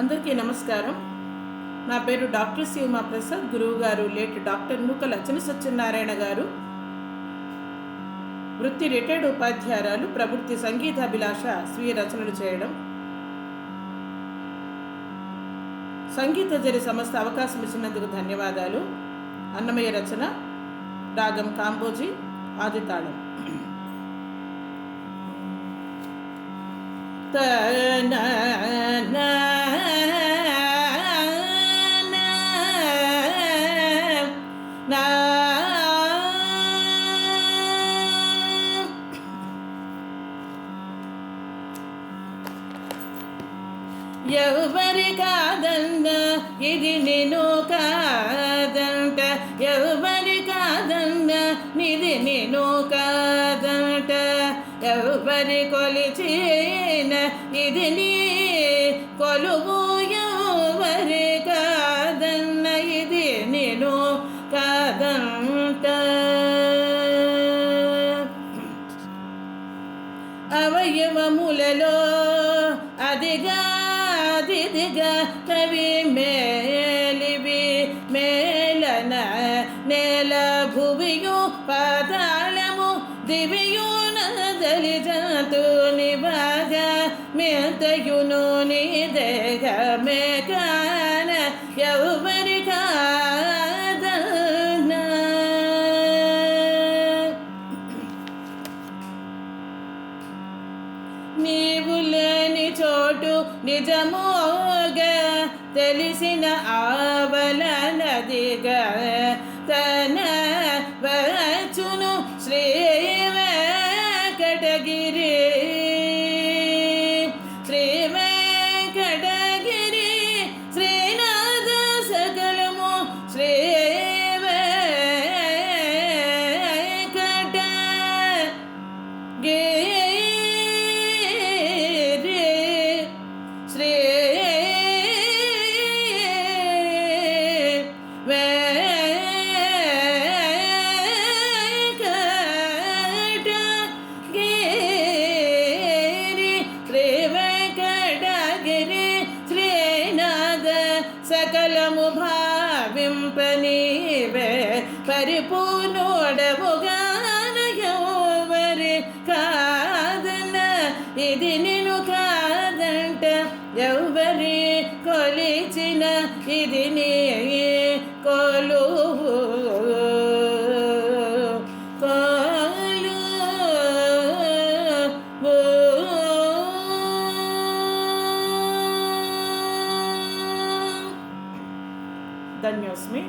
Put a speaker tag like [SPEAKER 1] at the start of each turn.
[SPEAKER 1] అందరికీ నమస్కారం. నా పేరు డాక్టర్ సి ఉమా ప్రసాద్ గురువు గారు లేట్ డాక్టర్ నూకల లచ్చన సత్యనారాయణ గారు. వృత్తి రిటైర్డ్ ఉపాధ్యాయురాలు ప్రవృత్తి సంగీతాభిలాష స్వీయ రచనలు చేయడం. సంగీత జరి సంస్థ అవకాశం ఇచ్చినందుకు ధన్యవాదాలు. అన్నమయ్య రచన రాగం కాంబోజీ ఆదితాళం ఎవరి కాదన్న ఇది నేను కాదంట. ఎవరి కాదన్న నిది నేను కాదంట. ఎవరి కొలిచిన? ఇది నీ కొలువు. ఎవరి కాదన్న? ఇది నేను కాదంట. అవయవములలో అదిగా అదిదిగా కవి మేలివి మేలన నేల భువియు పాతాళము దివియు నదలి జంతు నివాగ మేతయును నీ దేహ మే నిజమోగా తెలిసిన ఆవల నదిగా తన సకలము భావింపనీవే. పరిపూర్ణోడముగానయవరి కాదన? ఇది నేను కాదంట. ఎవరి కొలిచిన? ఇది నీ కొలువు ధన్యోస్మి